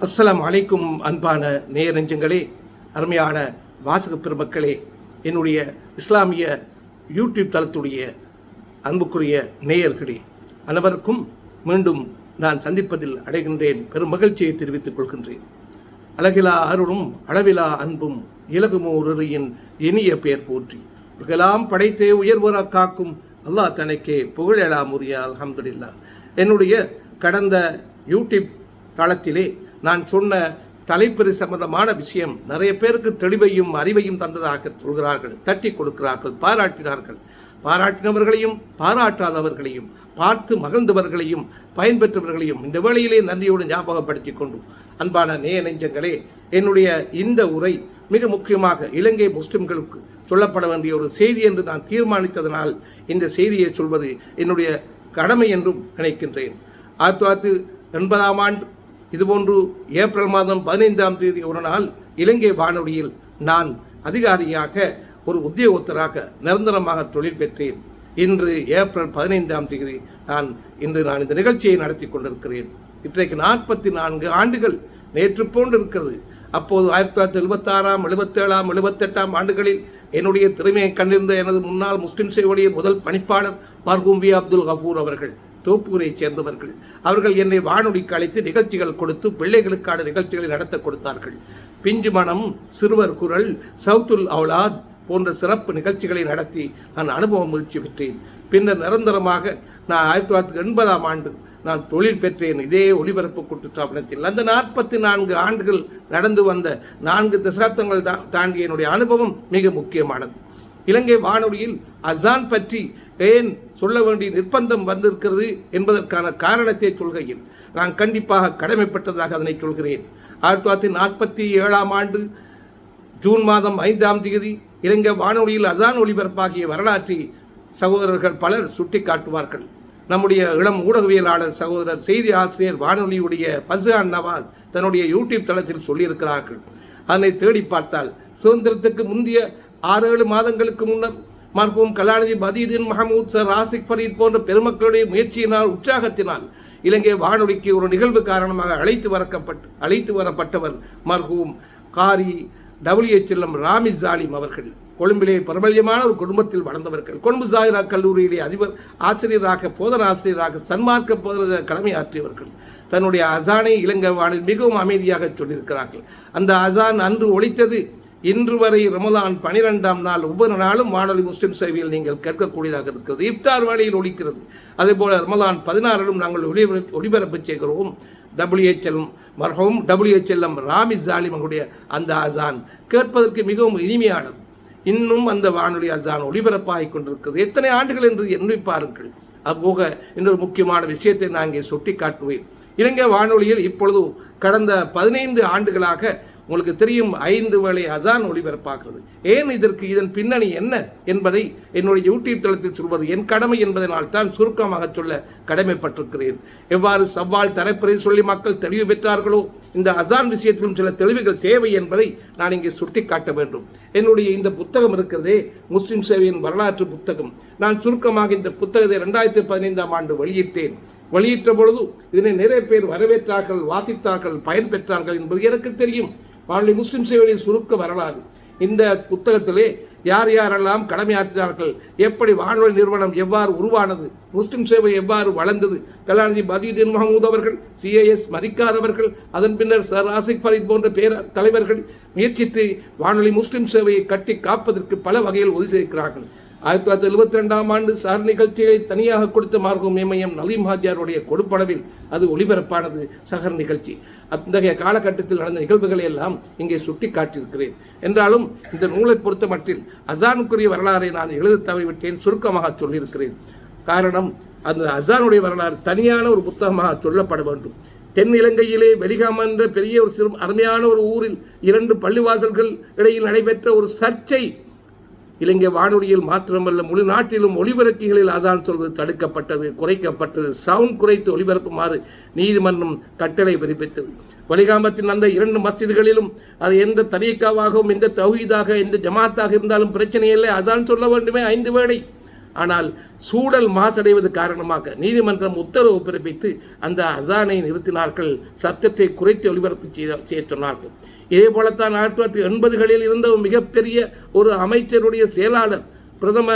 அஸ்ஸலாம் அலைக்கும் அன்பான நேயநெஞ்சங்களே அருமையான வாசக பெருமக்களே என்னுடைய இஸ்லாமிய யூடியூப் தளத்துடைய அன்புக்குரிய நேயர்களே அனைவருக்கும் மீண்டும் நான் சந்திப்பதில் அடைகின்றேன். பெரும் மகிழ்ச்சியை தெரிவித்துக் கொள்கின்றேன். அழகிலா அருளும் அளவிலா அன்பும் இலகுமோரின் இனிய பெயர் போற்றி. உலகெல்லாம் படைத்தே உயர்வர காக்கும் அல்லாஹ் தனக்கே புகழெலாம் முறியா அல்ஹம்துலில்லாஹ். என்னுடைய கடந்த யூடியூப் தளத்திலே நான் சொன்ன தலைப்பெரு சம்பந்தமான விஷயம். நிறைய பேருக்கு தெளிவையும் அறிவையும் தந்ததாக சொல்கிறார்கள் தட்டி கொடுக்கிறார்கள் பாராட்டினார்கள். பாராட்டினவர்களையும் பாராட்டாதவர்களையும் பார்த்து மகிழ்ந்தவர்களையும் பயன்பெற்றவர்களையும் இந்த வேளையிலே நன்றியோடு ஞாபகப்படுத்தி கொண்டு அன்பான நேய நெஞ்சங்களே என்னுடைய இந்த உரை மிக முக்கியமாக இலங்கை முஸ்லிம்களுக்கு சொல்லப்பட வேண்டிய ஒரு செய்தி என்று நான் தீர்மானித்ததனால் இந்த செய்தியை சொல்வது என்னுடைய கடமை என்றும் நினைக்கின்றேன். ஆயிரத்தி தொள்ளாயிரத்தி எண்பதாம் ஆண்டு இதுபோன்று ஏப்ரல் மாதம் பதினைந்தாம் தேதி ஒரு நாள் இலங்கை வானொலியில் நான் அதிகாரியாக ஒரு உத்தியோகத்தராக நிரந்தரமாக தொழில் பெற்றேன். இன்று ஏப்ரல் பதினைந்தாம் தேதி நான் இன்று நான் இந்த நிகழ்ச்சியை நடத்தி கொண்டிருக்கிறேன். இன்றைக்கு நாற்பத்தி நான்கு ஆண்டுகள் நேற்று போன்று இருக்கிறது அப்போது ஆயிரத்தி தொள்ளாயிரத்தி எழுபத்தாறாம் எழுபத்தேழாம் எழுபத்தெட்டாம் ஆண்டுகளில் என்னுடைய திறமையை கண்டிருந்த எனது முன்னாள் முஸ்லிம் சேவையுடைய முதல் பணிப்பாளர் மார்கூம்பி அப்துல் கபூர் அவர்கள் தோப்பூரைச் சேர்ந்தவர்கள். அவர்கள் என்னை வானொலிக்கு அழைத்து நிகழ்ச்சிகள் கொடுத்து பிள்ளைகளுக்கான நிகழ்ச்சிகளை நடத்த கொடுத்தார்கள். பிஞ்சு மனம் சிறுவர் குரல் சவுத்துல் அவுலாத் போன்ற சிறப்பு நிகழ்ச்சிகளை நடத்தி நான் அனுபவம் முயற்சி பெற்றேன். பின்னர் நிரந்தரமாக நான் ஆயிரத்தி தொள்ளாயிரத்தி எண்பதாம் ஆண்டு நான் தொழில் பெற்றேன். இதே ஒளிபரப்பு குற்றச்சாபனத்தில் அந்த நாற்பத்தி நான்கு ஆண்டுகள் நடந்து வந்த நான்கு தசாப்தங்கள் தா தாண்டிய என்னுடைய அனுபவம் மிக முக்கியமானது. இலங்கை வானொலியில் அசான் பற்றி ஏன் சொல்ல வேண்டிய நிர்பந்தம் வந்திருக்கிறது என்பதற்கான காரணத்தை சொல்கையில் நான் கண்டிப்பாக கடமைப்பட்டதாக அதனை சொல்கிறேன். ஆயிரத்தி தொள்ளாயிரத்தி நாற்பத்தி ஏழாம் ஆண்டு ஜூன் மாதம் ஐந்தாம் தேதி இலங்கை வானொலியில் அசான் ஒளிபரப்பாகிய வரலாற்றை சகோதரர்கள் பலர் சுட்டிக்காட்டுவார்கள். நம்முடைய இளம் ஊடகவியலாளர் சகோதரர் செய்தி ஆசிரியர் வானொலியுடைய பசுகான் நவாஸ் தன்னுடைய யூடியூப் தளத்தில் சொல்லியிருக்கிறார்கள். அதனை தேடி பார்த்தால் சுதந்திரத்துக்கு முந்தைய ஆறு ஏழு மாதங்களுக்கு முன்னர் மர்ஹூம் கலாநிதி பதீதீன் மஹமூத் சர் ராசிக் ஃபரீத் போன்ற பெருமக்களுடைய முயற்சியினால் உற்சாகத்தினால் இலங்கை வானொலிக்கு ஒரு நிகழ்வு காரணமாக அழைத்து வரக்கப்பட்டு அழைத்து வரப்பட்டவர் மர்ஹூம் காரி டபிள்யூஎச்எல்எம் ராமி ஜாலிம் அவர்கள். கொழும்பிலே பிரபல்யமான ஒரு குடும்பத்தில் வளர்ந்தவர்கள். கொழும்பு சாயிரா கல்லூரியிலே அதிபர் ஆசிரியராக போதன ஆசிரியராக சன்மார்க்க போதன கடமையாற்றியவர்கள். தன்னுடைய அசானை இலங்கை வானில் மிகவும் அமைதியாக சொல்லியிருக்கிறார்கள். அந்த அசான் அன்று ஒழித்தது இன்று வரை ரமலான் பனிரெண்டாம் நாள் ஒவ்வொரு நாளும் வானொலி முஸ்லிம் சேவையில் நீங்கள் கேட்கக்கூடியதாக இருக்கிறது. இப்தார் வேளையில் ஒழிக்கிறது அதேபோல ரமலான் பதினாறிலும் நாங்கள் ஒளிபர ஒளிபரப்பு செய்கிறோம். டபிள்யூஹெச்எல்எம் மர்ஹவும் டபிள்யூஹெச்எல்எம் ராமி ஜாலிம் அவருடைய அந்த அசான் கேட்பதற்கு மிகவும் இனிமையானது. இன்னும் அந்த வானொலி அசான் ஒளிபரப்பாகிக் கொண்டிருக்கிறது. எத்தனை ஆண்டுகள் என்று எண்ணி பாருங்கள். அதுபோக இன்னொரு முக்கியமான விஷயத்தை நான் இங்கே சுட்டி காட்டுவேன் இலங்கை வானொலியில் இப்பொழுது கடந்த பதினைந்து ஆண்டுகளாக உங்களுக்கு தெரியும் ஐந்து வேளை அசான் ஒளிபரப்பாகிறது. ஏன் இதற்கு இதன் பின்னணி என்ன என்பதை என்னுடைய யூடியூப் தளத்தில் சொல்வது என் கடமை என்பதனால் தான் சுருக்கமாக சொல்ல கடமைப்பட்டிருக்கிறேன். எவ்வாறு சவால் தரப்பிறை சொல்லி மக்கள் தெளிவு பெற்றார்களோ இந்த அசான் விஷயத்திலும் சில தெளிவுகள் தேவை என்பதை நான் இங்கே சுட்டிக்காட்ட வேண்டும். என்னுடைய இந்த புத்தகம் இருக்கிறதே முஸ்லிம் சேவையின் வரலாற்று புத்தகம். நான் சுருக்கமாக இந்த புத்தகத்தை ரெண்டாயிரத்தி பதினைந்தாம் ஆண்டு வெளியிட்டேன். வெளியிட்ட பொழுது இதனை நிறைய பேர் வரவேற்றார்கள் வாசித்தார்கள் பயன்பெற்றார்கள் என்பது எனக்கு தெரியும். வானொலி முஸ்லிம் சேவையின் சுருக்க வரலாறு. இந்த புத்தகத்திலே யார் யாரெல்லாம் கடமையாற்றினார்கள் எப்படி வானொலி நிறுவனம் எவ்வாறு உருவானது முஸ்லிம் சேவை எவ்வாறு வளர்ந்தது கலாநிதி பதியுதீன் மஹமூத் அவர்கள் சிஐஎஸ் மதிக்காதவர்கள் அதன் பின்னர் சர் ஆசிக் ஃபரீத் போன்ற பேர தலைவர்கள் முயற்சித்து வானொலி முஸ்லிம் சேவையை கட்டி காப்பதற்கு பல வகையில் உதவி செய்கிறார்கள் ஆயிரத்தி தொள்ளாயிரத்தி எழுபத்தி ரெண்டாம் ஆண்டு சார் நிகழ்ச்சியை தனியாக கொடுத்த மார்க்கும் மேமையம் நலீம் ஹாஜியாருடைய கொடுப்பளவில் அது ஒளிபரப்பானது சகர் நிகழ்ச்சி. அத்தகைய காலகட்டத்தில் நடந்த நிகழ்வுகளை எல்லாம் இங்கே சுட்டி காட்டியிருக்கிறேன் என்றாலும் இந்த நூலை பொறுத்த மட்டில் அசானுக்குரிய வரலாறை நான் எழுத தவறிவிட்டேன் சுருக்கமாக சொல்லியிருக்கிறேன். காரணம் அந்த அசானுடைய வரலாறு தனியான ஒரு புத்தகமாக சொல்லப்பட வேண்டும். தென் இலங்கையிலே வெலிகாம் என்ற பெரிய ஒரு சிறு அருமையான ஒரு ஊரில் இரண்டு பள்ளிவாசல்கள் இடையில் நடைபெற்ற ஒரு சர்ச்சை இலங்கை வானொலியில் மாத்திரமல்ல முழு நாட்டிலும் ஒலிபரப்புகளில் அசான் சொல்வது தடுக்கப்பட்டது குறைக்கப்பட்டது. சவுண்ட் குறைத்து ஒளிபரப்புமாறு நீதிமன்றம் கட்டளை பிறப்பித்தது. வலிகாமத்தின் அந்த இரண்டு மஸ்ஜிதுகளிலும் அது எந்த தரீக்காவாகவும் எந்த தௌஹீதாக எந்த ஜமாத்தாக இருந்தாலும் பிரச்சனை இல்லை. அசான் சொல்ல வேண்டுமே ஐந்து வேளை. ஆனால் சூழல் மாசடைவது காரணமாக நீதிமன்றம் உத்தரவு பிறப்பித்து அந்த அசானை நிறுத்தினார்கள். சத்தத்தை குறைத்து ஒளிபரப்பு செய்ய சொன்னார்கள். இதே போலத்தான் ஆயிரத்தி தொள்ளாயிரத்தி எண்பதுகளில் இருந்த மிகப்பெரிய ஒரு அமைச்சருடைய செயலாளர் பிரதம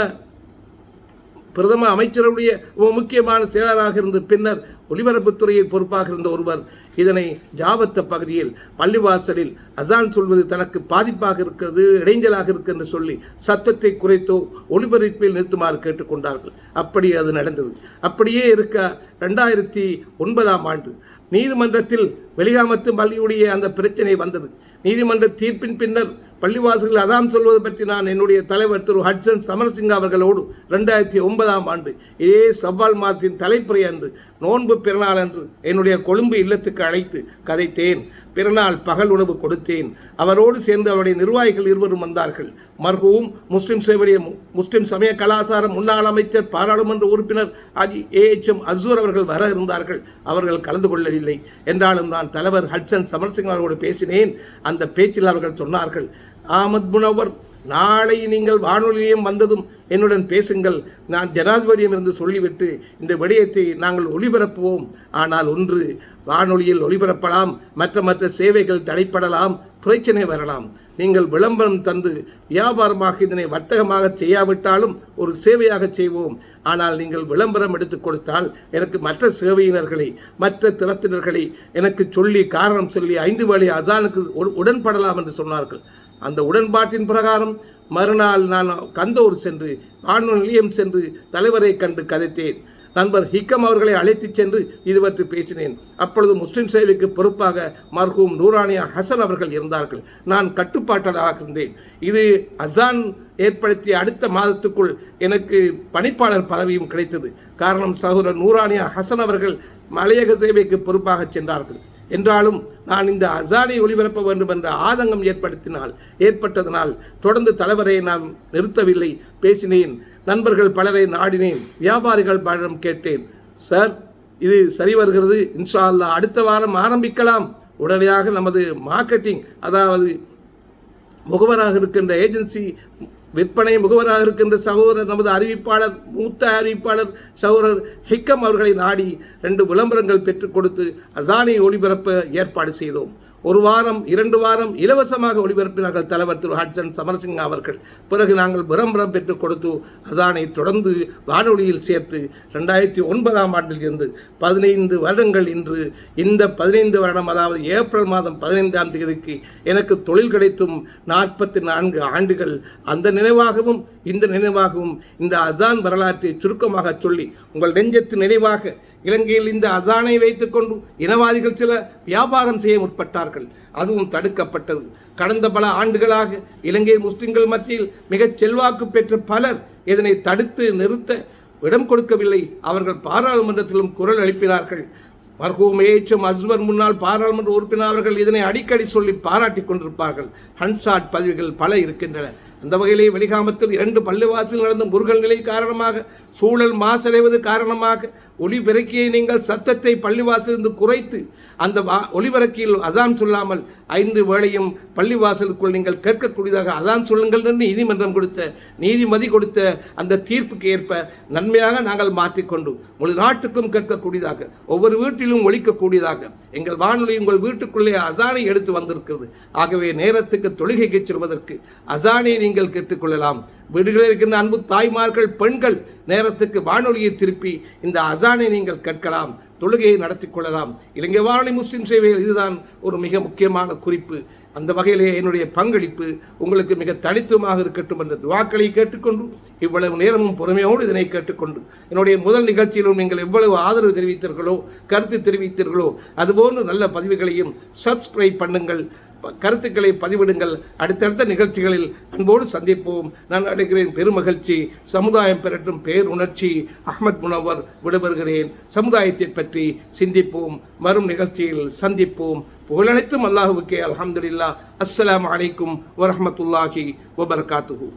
பிரதம அமைச்சருடைய முக்கியமான செயலராக இருந்து பின்னர் ஒலிபரப்புத்துறையில் பொறுப்பாக இருந்த ஒருவர். இதனை ஜாபத்த பகுதியில் பள்ளிவாசலில் அசான் சொல்வது தனக்கு பாதிப்பாக இருக்கிறது இடைஞ்சலாக இருக்கு என்று சொல்லி சத்தத்தை குறைத்தோ ஒலிபரப்பில் நிறுத்துமாறு கேட்டுக்கொண்டார்கள். அப்படி அது நடந்தது. அப்படியே இருக்க ரெண்டாயிரத்தி ஒன்பதாம் ஆண்டு நீதிமன்றத்தில் வெளிகாமத்து பள்ளியுடைய அந்த பிரச்சனை வந்தது. நீதிமன்ற தீர்ப்பின் பின்னர் பள்ளிவாசலில் அதாம் சொல்வது பற்றி நான் என்னுடைய தலைவர் திரு ஹட்சன் சமரசிங்க அவர்களோடு ரெண்டாயிரத்தி ஒன்பதாம் ஆண்டு இதே சவால் மாதத்தின் தலைப்புரை அன்று நோன்பு பிறநாள் அன்று என்னுடைய கொழும்பு இல்லத்துக்கு அழைத்து கதைத்தேன். பிறநாள் பகல் உணவு கொடுத்தேன். அவரோடு சேர்ந்து அவருடைய நிர்வாகிகள் இருவரும் வந்தார்கள். மர்ஹூம் முஸ்லிம் சேவைய முஸ்லிம் சமய கலாச்சார முன்னாள் அமைச்சர் பாராளுமன்ற உறுப்பினர் ஆகி ஏ எச் எம் அசூர் அவர்கள் வர இருந்தார்கள். அவர்கள் கலந்து கொள்ளவில்லை. என்றாலும் நான் தலைவர் ஹட்சன் சமரசிங் அவர்களோடு பேசினேன். அந்த பேச்சில் அவர்கள் சொன்னார்கள் ஆமத் முனவர் நாளை நீங்கள் வானொலியும் வந்ததும் என்னுடன் பேசுங்கள். நான் ஜனாதிபதியம் இருந்து சொல்லிவிட்டு இந்த விடயத்தை நாங்கள் ஒளிபரப்புவோம். ஆனால் ஒன்று வானொலியில் ஒளிபரப்பலாம் மற்ற மற்ற சேவைகள் தடைப்படலாம் பிரச்சனை வரலாம். நீங்கள் விளம்பரம் தந்து வியாபாரமாக இதனை வர்த்தகமாக செய்யாவிட்டாலும் ஒரு சேவையாக செய்வோம். ஆனால் நீங்கள் விளம்பரம் எடுத்து கொடுத்தால் எனக்கு மற்ற சேவையினர்களை மற்ற திறத்தினர்களை எனக்கு சொல்லி காரணம் சொல்லி ஐந்து வேளை அசானுக்கு உடன்படலாம் என்று சொன்னார்கள். அந்த உடன்பாட்டின் பிரகாரம் மறுநாள் நான் கந்தூர் சென்று வானொலி நிலையம் சென்று தலைவரை கண்டு கதைத்தேன். நண்பர் ஹிக்கம் அவர்களை அழைத்துச் சென்று இது பற்றி பேசினேன். அப்பொழுது முஸ்லிம் சேவைக்கு பொறுப்பாக மர்ஹூம் நூரானியா ஹசன் அவர்கள் இருந்தார்கள். நான் கட்டுப்பாட்டாளராக இருந்தேன். இது அசான் ஏற்படுத்திய அடுத்த மாதத்துக்குள் எனக்கு பணிப்பாளர் பதவியும் கிடைத்தது. காரணம் சகோதரர் நூரானியா ஹசன் அவர்கள் மலையக சேவைக்கு பொறுப்பாக சென்றார்கள். என்றாலும் நான் இந்த அசானை ஒளிபரப்ப வேண்டும் என்ற ஆதங்கம் ஏற்படுத்தினால் ஏற்பட்டதனால் தொடர்ந்து தலைவரை நான் நிறுத்தவில்லை பேசினேன். நண்பர்கள் பலரை நாடினேன் வியாபாரிகள் பலரும் கேட்டேன். சார் இது சரி வருகிறது. இன்ஷா அல்லா அடுத்த வாரம் ஆரம்பிக்கலாம். உடனடியாக நமது மார்க்கெட்டிங் அதாவது முகவராக இருக்கின்ற ஏஜென்சி விற்பனை முகவராக இருக்கின்ற சகோதரர் நமது அறிவிப்பாளர் மூத்த அறிவிப்பாளர் சகோதரர் ஹிக்கம் அவர்களை நாடி ரெண்டு விளம்பரங்கள் பெற்றுக் கொடுத்து அசானை ஒளிபரப்ப ஏற்பாடு செய்தோம். ஒரு வாரம் இரண்டு வாரம் இலவசமாக ஒளிபரப்பினார்கள் தலைவர் திரு ஹட்சன் சமரசிங் அவர்கள். பிறகு நாங்கள் விளம்பரம் பெற்றுக் கொடுத்து அசானை தொடர்ந்து வானொலியில் சேர்த்து ரெண்டாயிரத்தி ஒன்பதாம் ஆண்டில் இருந்து பதினைந்து வருடங்கள் இன்று இந்த பதினைந்து வருடம் அதாவது ஏப்ரல் மாதம் பதினைந்தாம் தேதிக்கு எனக்கு தொழில் கிடைத்தும் நாற்பத்தி நான்கு ஆண்டுகள். அந்த நினைவாகவும் இந்த நினைவாகவும் இந்த அசான் வரலாற்றை சுருக்கமாக சொல்லி உங்கள் நெஞ்சத்து நினைவாக இலங்கையில் இந்த அசானை வைத்துக்கொண்டு இனவாதிகள் சில வியாபாரம் செய்ய முற்பட்டார்கள். அதுவும் தடுக்கப்பட்டது. கடந்த பல ஆண்டுகளாக இலங்கை முஸ்லிம்கள் மத்தியில் மிகச் செல்வாக்கு பெற்ற பலர் இதனை தடுத்து நிறுத்த இடம் கொடுக்கவில்லை. அவர்கள் பாராளுமன்றத்திலும் குரல் எழுப்பினார்கள். மர்ஹூம் ஏச்சும் அஸ்வர் முன்னாள் பாராளுமன்ற உறுப்பினர் அவர்கள் இதனை அடிக்கடி சொல்லி பாராட்டிக் கொண்டிருப்பார்கள். ஹன்சாட் பதவிகள் பல இருக்கின்றன. அந்த வகையிலே வெளிகாமத்தில் இரண்டு பள்ளிவாசல் நடந்த முருகல் நிலை காரணமாக சூழல் மாசடைவது காரணமாக ஒளிபெருக்கியை நீங்கள் சத்தத்தை பள்ளிவாசலிருந்து குறைத்து அந்த வா ஒளிபெருக்கியில் அதான் சொல்லாமல் ஐந்து வேளையும் பள்ளிவாசலுக்குள் நீங்கள் கேட்கக்கூடியதாக அதான் சொல்லுங்கள் என்று நீதிமன்றம் கொடுத்த நீதிமதி கொடுத்த அந்த தீர்ப்புக்கு ஏற்ப நன்மையாக நாங்கள் மாற்றிக்கொண்டு முழு நாட்டுக்கும் கேட்கக்கூடியதாக ஒவ்வொரு வீட்டிலும் ஒழிக்கக்கூடியதாக எங்கள் வானொலி உங்கள் வீட்டுக்குள்ளே அசானை எடுத்து வந்திருக்கிறது. ஆகவே நேரத்துக்கு தொழுகைக்கு செல்வதற்கு அசானை நீங்கள் கேட்டுக்கொள்ளலாம். வீடுகளில் இருக்கின்ற அன்பு தாய்மார்கள் பெண்கள் நேரத்துக்கு வானொலியை திருப்பி இந்த அசானை நீங்கள் கேட்கலாம் தொழுகையை நடத்தி கொள்ளலாம். இலங்கை வானொலி முஸ்லிம் சேவையில் இதுதான் ஒரு மிக முக்கியமான குறிப்பு. அந்த வகையிலே என்னுடைய பங்களிப்பு உங்களுக்கு மிக தனித்துவமாக இருக்கட்டும் என்ற துவாக்களை கேட்டுக்கொண்டு இவ்வளவு நேரமும் பொறுமையோடு இதனை கேட்டுக்கொண்டு என்னுடைய முதல் நிகழ்ச்சியிலும் நீங்கள் எவ்வளவு ஆதரவு தெரிவித்தீர்களோ கருத்து தெரிவித்தீர்களோ அதுபோன்று நல்ல பதிவுகளையும் சப்ஸ்கிரைப் பண்ணுங்கள். கருத்துக்களை பதிவிடுங்கள். அடுத்தடுத்த நிகழ்ச்சிகளில் அன்போடு சந்திப்போம். நான் அடைகிறேன் பெருமகிழ்ச்சி. சமுதாயம் பெறட்டும் பேருணர்ச்சி. அஹ்மத் முனவர் விடுபெறுகிறேன் சமுதாயத்தை பற்றி சிந்திப்போம். வரும் நிகழ்ச்சியில் சந்திப்போம். புகழனைத்தும் அல்லாஹுவுக்கே அலமதுல்லா அஸ்லாம் அலைக்கும் வரமத்துல்லாஹி வபரகாத்துஹு.